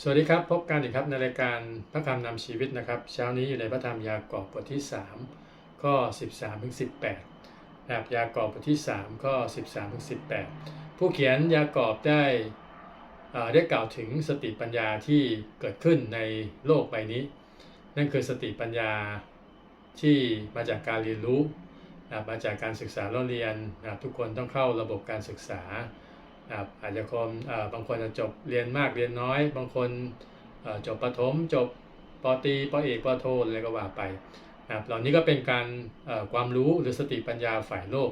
สวัสดีครับ พบกันอีกครับในรายการพระคำนำชีวิตนะครับ เช้านี้อยู่ในพระธรรมยากอบบทที่ 3 ข้อ 13ถึง18นะครับยากอบบทที่ 3 ข้อ 13ถึง18 ผู้เขียนยากอบได้เอ่อได้กล่าวถึงสติปัญญาที่เกิดขึ้นในโลกใบนี้ นั่นคือสติปัญญาที่มาจากการเรียนรู้นะมาจากการศึกษาเราเรียนนะทุกคนต้องเข้าระบบการศึกษา อาจจะคนเอ่อบางคนจะจบเรียนมากเรียนน้อย บางคนจบประถมจบปตีปเอกปโทอะไรก็ว่าไปนะครับเหล่านี้ก็เป็นการความรู้หรือสติปัญญาฝ่ายโลก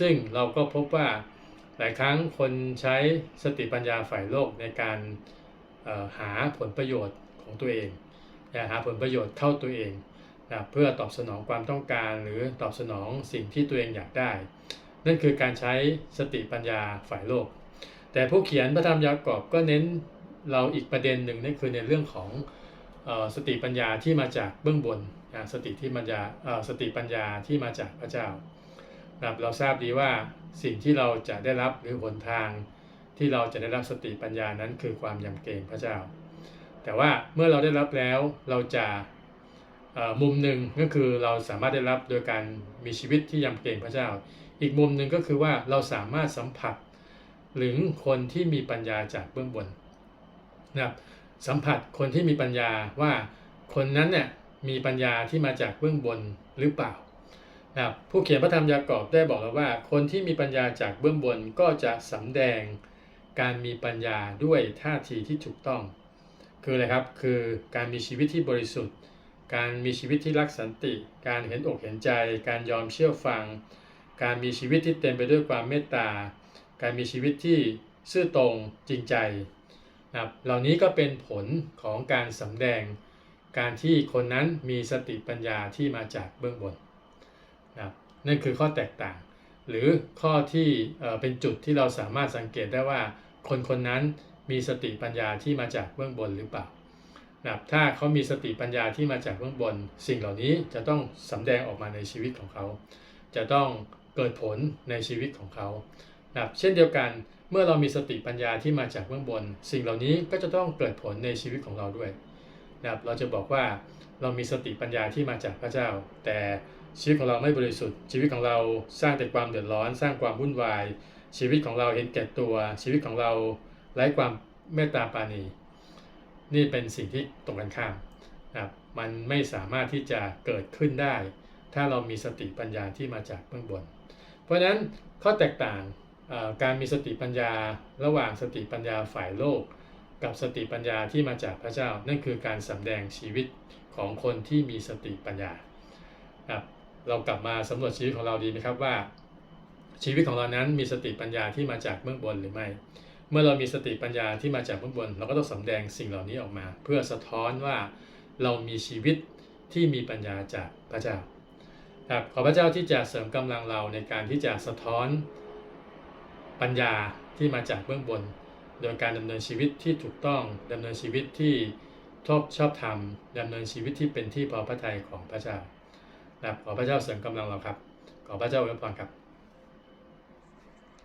ซึ่งเราก็พบว่าหลายครั้งคนใช้สติปัญญาฝ่ายโลกในการหาผลประโยชน์ของตัวเองนะหาผลประโยชน์เข้าตัวเองนะเพื่อตอบสนองความต้องการหรือตอบสนองสิ่งที่ตัวเองอยากได้ นั่นคือการใช้สติปัญญาฝ่ายโลก แต่ผู้เขียนพระธรรมยากอบก็เน้นเราอีกประเด็นหนึ่งนั่นคือในเรื่องของสติปัญญาที่มาจากเบื้องบนนะสติที่ปัญญาสติปัญญาที่มาจากพระเจ้านะครับเราทราบดีว่าสิ่งที่เราจะได้รับหรือหนทางที่เราจะได้รับสติปัญญานั้นคือความยำเกรงพระเจ้า แต่ว่าเมื่อเราได้รับแล้วเราจะมุมหนึ่งก็คือเราสามารถได้รับโดยการมีชีวิตที่ยำเกรงพระเจ้า อีกมุมหนึ่งก็คือว่าเราสามารถสัมผัส หรือคนที่มีปัญญาจากเบื้องบนนะครับสัมผัสคนที่มีปัญญาว่าคนนั้นเนี่ยมีปัญญาที่มาจากเบื้องบนหรือเปล่านะครับผู้เขียนพระธรรมยากอบได้บอกแล้วว่า คนที่มีปัญญาจากเบื้องบนก็จะสำแดงการมีปัญญาด้วยท่าทีที่ถูกต้อง คืออะไรครับคือการมีชีวิตที่บริสุทธิ์ การมีชีวิตที่รักสันติ การเห็นอกเห็นใจ การยอมเชื่อฟัง การมีชีวิตที่เต็มไปด้วยความเมตตา การมีชีวิตที่ซื่อตรงจริงใจนะครับเหล่านี้ก็เป็นผลของการสำแดงการที่คนนั้นมีสติปัญญาที่มาจากเบื้องบนนะครับนั่นคือข้อแตกต่าง หรือข้อที่เอ่เป็นจุดที่เราสามารถสังเกตได้ว่า คนคนนั้นมีสติปัญญาที่มาจากเบื้องบนหรือเปล่านะครับถ้าเขามีสติปัญญาที่มาจากเบื้องบน สิ่งเหล่านี้จะต้องสำแดงออกมาในชีวิตของเขา จะต้องเกิดผลในชีวิตของเขา นะครับเช่นเดียวกันเมื่อเรามีสติปัญญาที่มาจากเบื้องบน สิ่งเหล่านี้ก็จะต้องเกิดผลในชีวิตของเราด้วยนะครับเราจะบอกว่าเรามีสติปัญญาที่มาจากพระเจ้า แต่ชีวิตของเราไม่บริสุทธิ์ ชีวิตของเราสร้างแต่ความเดือดร้อน สร้างความวุ่นวาย ชีวิตของเราเห็นแก่ตัว ชีวิตของเราไร้ความเมตตาปาณีนี่เป็นสิ่งที่ตรงกันข้ามนะครับมันไม่สามารถที่จะเกิดขึ้นได้ ถ้าเรามีสติปัญญาที่มาจากเบื้องบน เพราะฉะนั้นข้อแตกต่าง การมีสติปัญญาระหว่างสติปัญญาฝ่ายโลก กับสติปัญญาที่มาจากพระเจ้า นั่นคือการสำแดงชีวิตของคนที่มีสติปัญญาครับเรากลับมาสำรวจชีวิตของเราดีไหมครับว่า ชีวิตของเรานั้นมีสติปัญญาที่มาจากเบื้องบนหรือไม่ เมื่อเรามีสติปัญญาที่มาจากเบื้องบน เราก็ต้องสำแดงสิ่งเหล่านี้ออกมา เพื่อสะท้อนว่าเรามีชีวิตที่มีปัญญาจากพระเจ้าครับขอพระเจ้าที่จะเสริมกำลังเราในการที่จะสะท้อน ปัญญาที่มาจากเบื้องบน โดยการดำเนินชีวิตที่ถูกต้องดำเนินชีวิตที่ชอบชอบธรรมดำเนินชีวิตที่เป็นที่พอพระทัยของพระเจ้านะขอพระเจ้าเสริมกำลังเราครับ ขอพระเจ้าอวยพรครับ